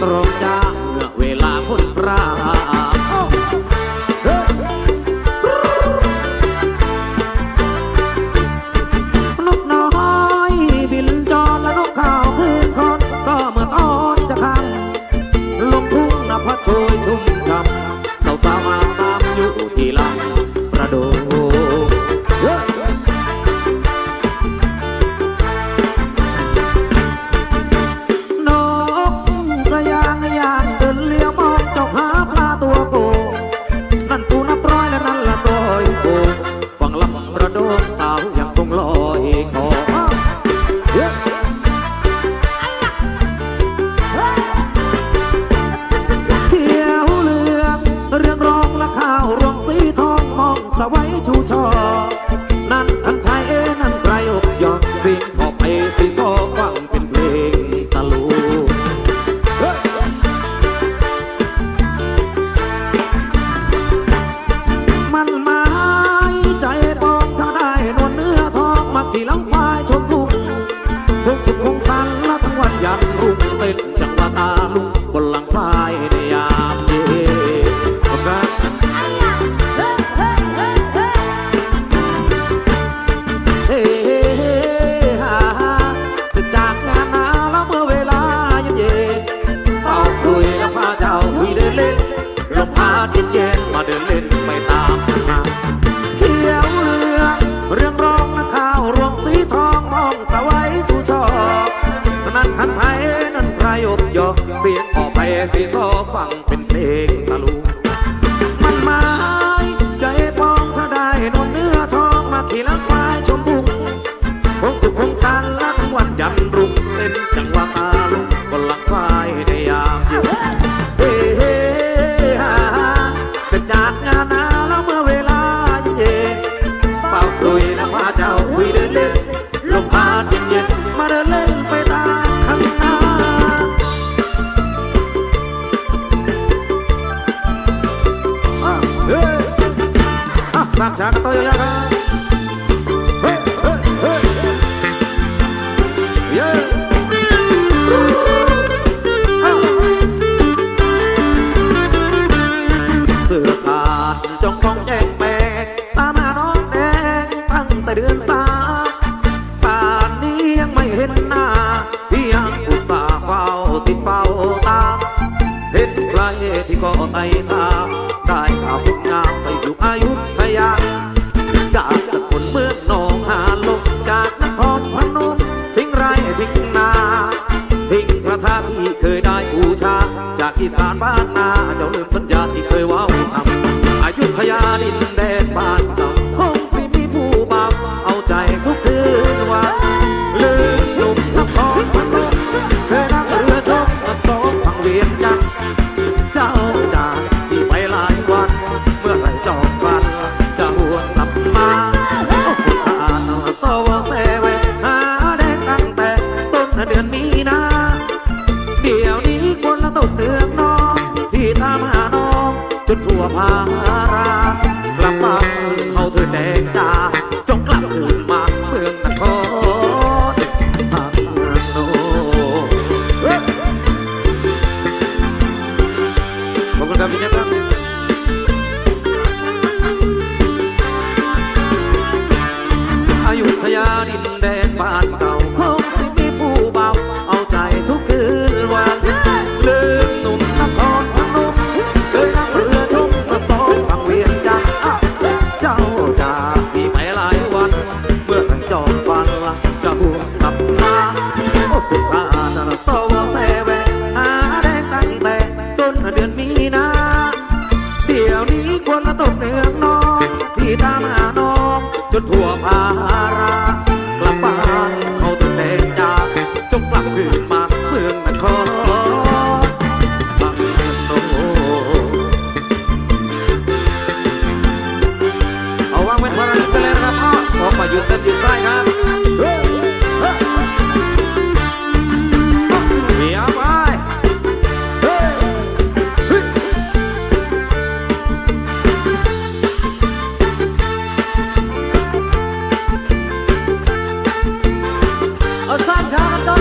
otro. ยวนี้ควรมาตกเนืองน้องพี่ตามหาน้องจนทั่วพาร 他们都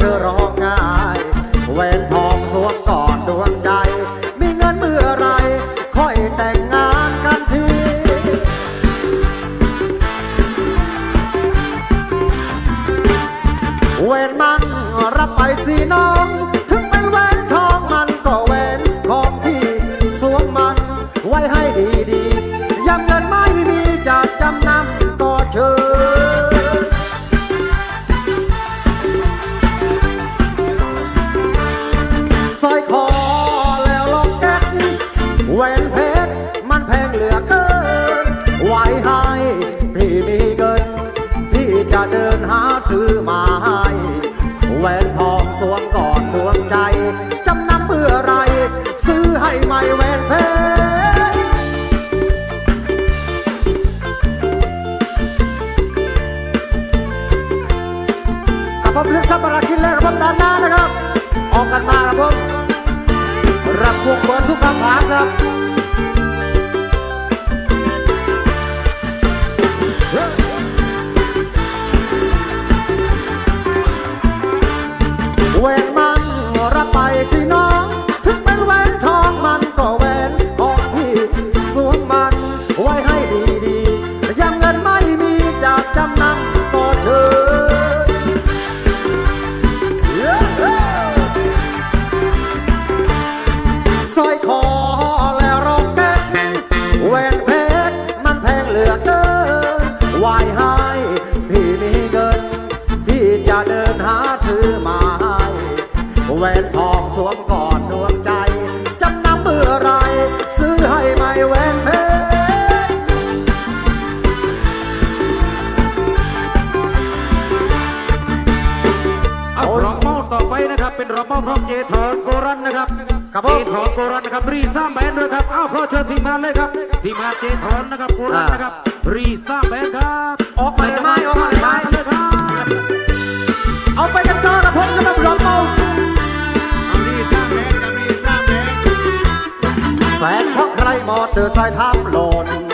เธอร้อง ให้ พี่มีเงินที่จะเดินหาซื้อมาให้แหวนทองสวมก่อนดวงใจ จำนำเมื่อไร ซื้อให้ใหม่แหวนเพชรกับผมเลือกซับปราคินแรกกับผมด้านหน้านะครับ ออกกันมาครับผมรับพวงเบิร์ดสุภาพามครับ เป็นรอบเมาพร้อมเจถอนโกรันนะครับครับเจผมถอนโกรันนะครับรีซ่าแบนด์ด้วยครับเอาขอเชิญทีมงานเลยครับทีมงานเจถอนนะครับโกรันนะครับรีซ่าแบนด์ครับออกไปไหมออกไปไหม เลยครับเอาไปกันต่อกับผมสำหรับรอบเมารีซ่าแบนด์กับรีซ่าแบนด์ แฟนของใครมอเตอร์ไซค์ทำหล่น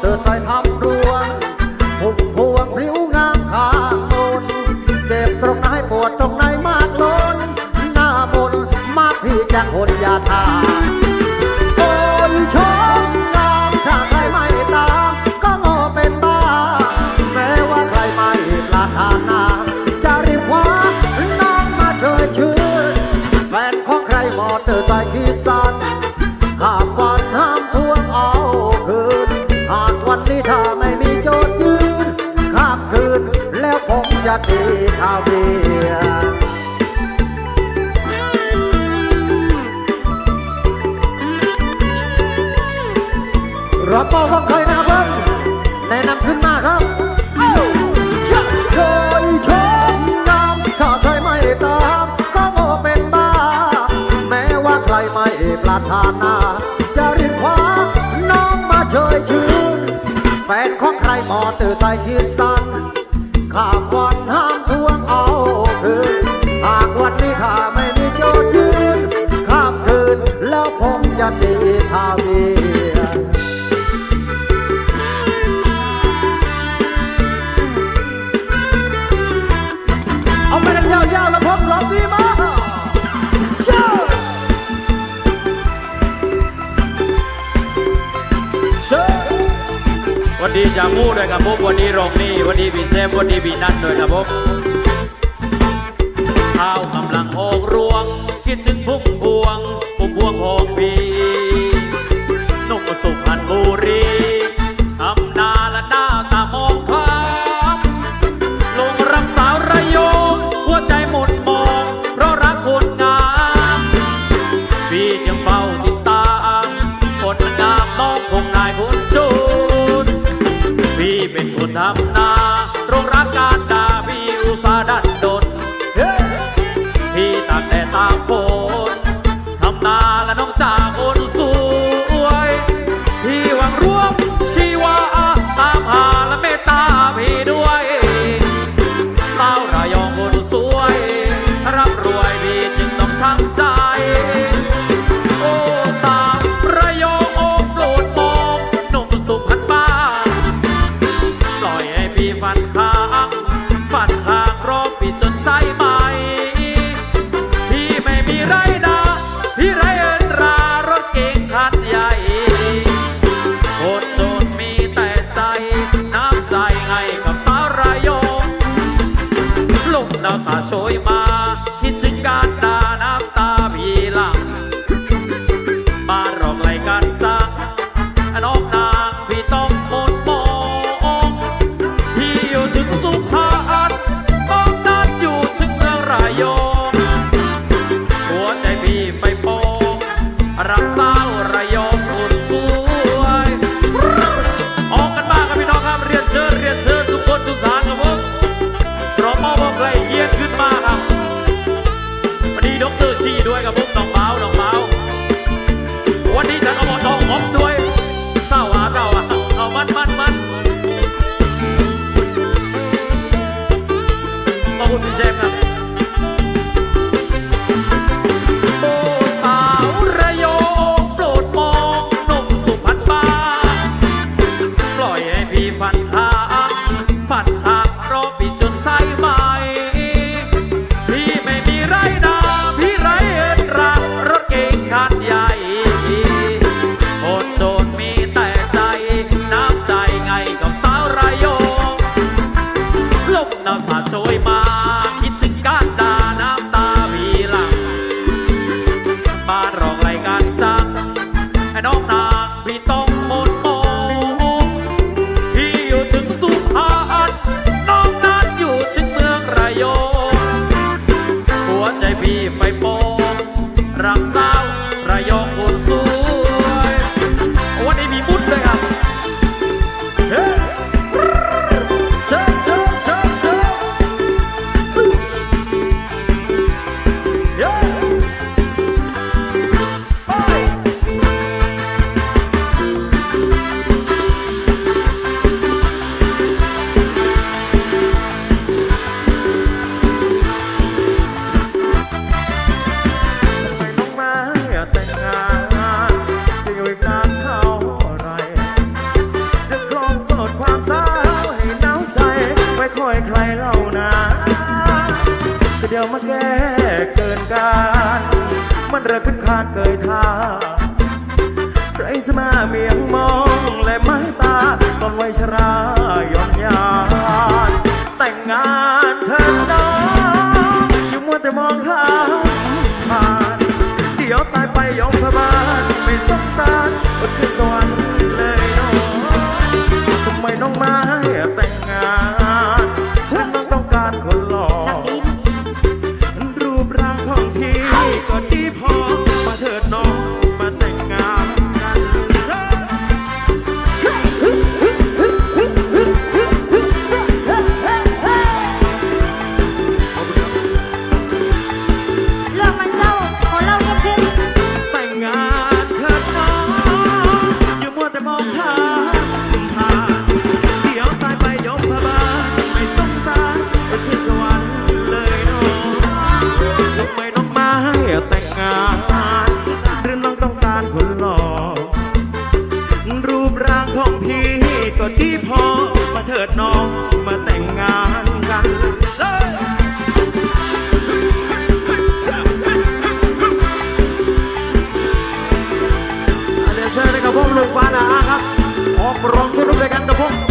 เธอใส่ทำรวงผุกพวงิ้วงามขางมนเจ็บตรงไหนปวดตรงไหนมากล้นหน้ามนมากพี่แจ้งหนยาทา ผมจะดีข่าวเบียร์รับเป้าต้องเคยนะครับผมแนะนำขึ้นมาครับเอ้าชะโดยชมงามถ้าใครไม่ตามก็โง่เป็นบ้า แม้ว่าใครไม่ปรารถนาจะรีบคว้าน้องมาเชยชื่นแฟนของใครหมอเตอร์ไซค์คิดสั้น ข้ามวันห้ามทว ด้วยครับผมวันนี้รองนี่วันนี้พี่เซฟวันนี้พี่นัทด้วยครับผม 所以嘛。 ด้วยกับพวกน้องเบาน้องเบาวันนี้ฉันเอาหมดน้องอมด้วยเศร้าอาเศร้าอ่เอามันมันมันขอบคุณพี่เชฟครับ rap. ร้องสนุกด้วยกันนะพง